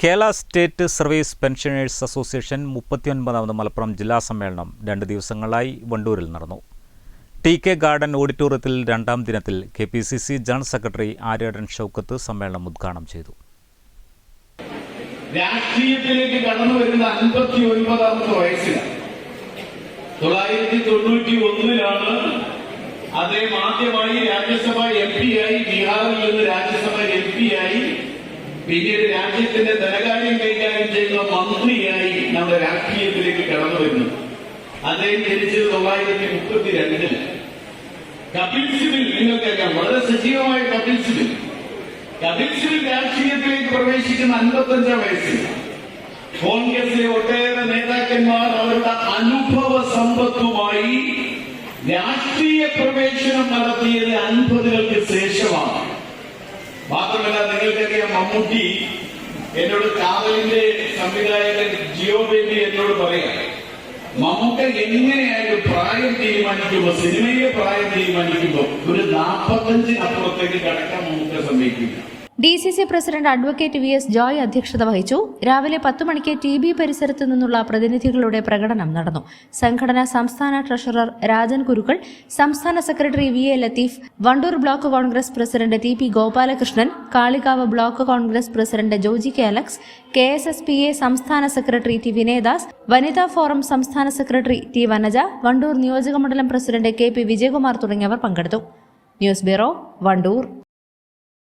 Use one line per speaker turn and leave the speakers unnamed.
Kerala state service pensioners association മുപ്പത്തിയൊൻപതാമത് Malappuram ജില്ലാ സമ്മേളനം രണ്ട് ദിവസങ്ങളായി വണ്ടൂരിൽ നടന്നു. ടി കെ ഗാർഡൻ ഓഡിറ്റോറിയത്തിൽ രണ്ടാം ദിനത്തിൽ K P C C general secretary Aryadan Shoukath സമ്മേളനം ഉദ്ഘാടനം ചെയ്തു.
രാഷ്ട്രീയത്തിലേക്ക് കടന്നു വരുന്ന അൻപത്തി ഒൻപതാമത്തെ വയസ്സിലാണ് തൊള്ളായിരത്തി തൊണ്ണൂറ്റി ഒന്നിലാണ് അദ്ദേഹം ആദ്യമായി രാജ്യസഭ എം ആയി ബീഹാറിൽ നിന്ന് രാജ്യസഭ എം ആയി പിന്നീട് രാജ്യത്തിന്റെ ധനകാര്യം കൈകാര്യം ചെയ്യുന്ന മന്ത്രിയായി നമ്മുടെ രാഷ്ട്രീയത്തിലേക്ക് കടന്നു വരുന്നു. അദ്ദേഹം ജനിച്ചത് തൊള്ളായിരത്തി മുപ്പത്തി രണ്ടിൽ കപിൽ സിബിൽ നിങ്ങൾക്കറിയാം വളരെ സജീവമായ കപിൽ സിബിൽ. കപിൽ സിബിൽ രാഷ്ട്രീയത്തിലേക്ക് പ്രവേശിക്കുന്ന അൻപത്തഞ്ചാം വയസ്സിൽ. കോൺഗ്രസിലെ ഒട്ടേറെ നേതാക്കന്മാർ അവരുടെ അനുഭവ സമ്പത്തുമായി രാഷ്ട്രീയ പ്രവേശനം നടത്തിയത് അൻപതുകൾക്ക് ശേഷമാണ്. മാത്രമല്ല നിങ്ങൾക്കറിയാം മമ്മൂട്ടി എന്നോട് കാവലിന്റെ സംവിധായകൻ ജിയോ ബേബി എന്നോട് പറയാം. മമ്മൂക്ക എങ്ങനെയായാലും പ്രായം തീരുമാനിക്കുമ്പോ സിനിമയിലെ പ്രായം തീരുമാനിക്കുമ്പോ ഒരു നാപ്പത്തഞ്ചിനപ്പുറത്തേക്ക് കടക്കാൻ മമ്മൂക്ക സമ്മതിക്കില്ല.
D C C president advocate V S Joy അധ്യക്ഷത വഹിച്ചു. രാവിലെ പത്ത് മണിക്ക് ടി ബി പരിസരത്തു നിന്നുള്ള പ്രതിനിധികളുടെ പ്രകടനം നടന്നു. സംഘടന സംസ്ഥാന ട്രഷറർ രാജൻ കുരുക്കൾ സംസ്ഥാന secretary V A Latheef Wandoor block Congress president T P Gopalakrishnan Kalikavu block Congress president Joji K Alex K S S P A സംസ്ഥാന സെക്രട്ടറി ടി വിനയദാസ് വനിതാ ഫോറം സംസ്ഥാന സെക്രട്ടറി ടി വനജ വണ്ടൂർ നിയോജകമണ്ഡലം പ്രസിഡന്റ് കെ പി വിജയകുമാർ തുടങ്ങിയവർ പങ്കെടുത്തു. News bureau Wandoor.